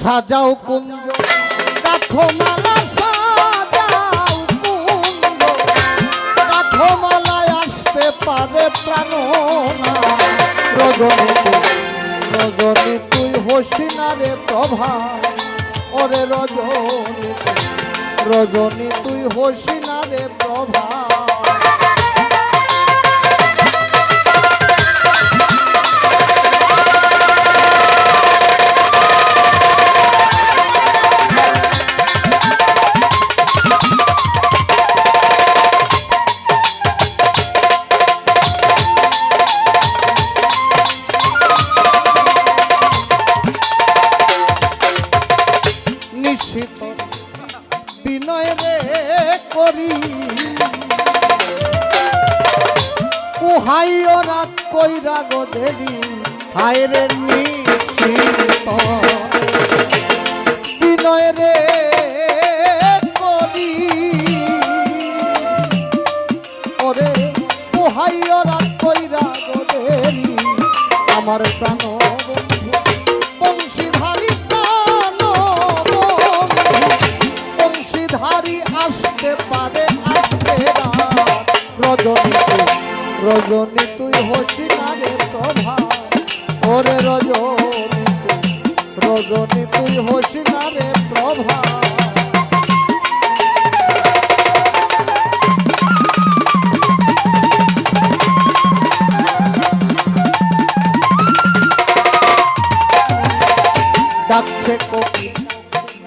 সাজাও কুঞ্জ কাঠো মালা, সাজাও কুঞ্জ কাঠো মালায় আসতে পারে প্রাণনা। রজনী রজনী তুই হসিনা রে প্রভা। ওরে রজনী রজনী তুই হসিনা রে প্রভা। করি। কুহাইও রাত কইরা গো দেরি হায় রে বিনয় রে করি। ওরে রাত দেরি আমার প্রাণ রজনী তুই হসিনারে প্রভা। ওরে রজনী রজনী তুই হসিনারে প্রভা।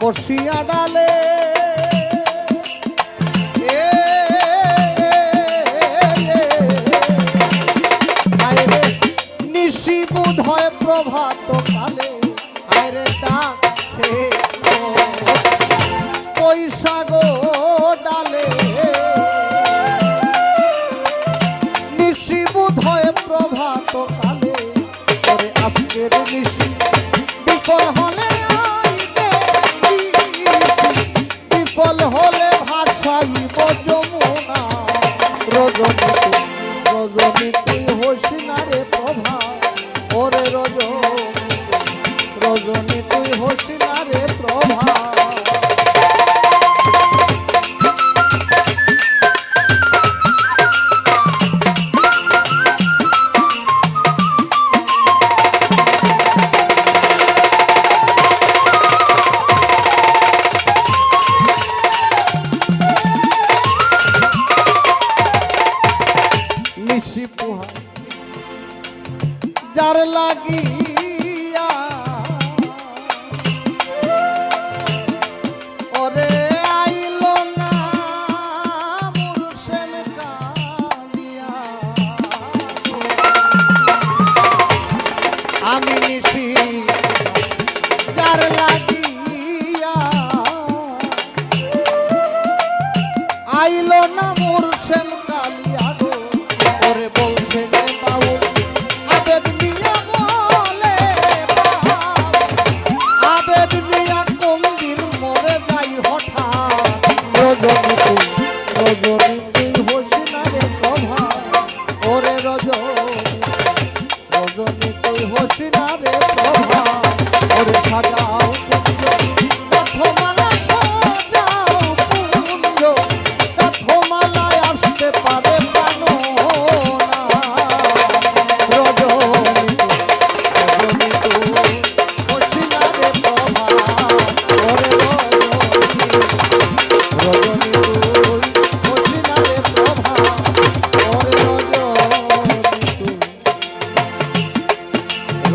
বসিয়া ডালে বোধ হয় প্রভাত কালে। আয়রে ডাকছে পয়সা গো ডালে। নিশি বোধ হয় প্রভাত কালে। করে আজকের নিশি, বিফল হলে বিফল হলে ভাষাইব যমুনা। রজনী রজনী যার লাগিয়া ওরে আইল না মুর্শেন কালিয়া। আমি নিশি যার লাগিয়া। আইলো না মুর্শেন কালিয়া।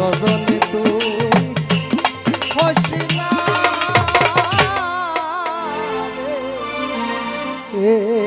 রজনী তুই হসিনা রে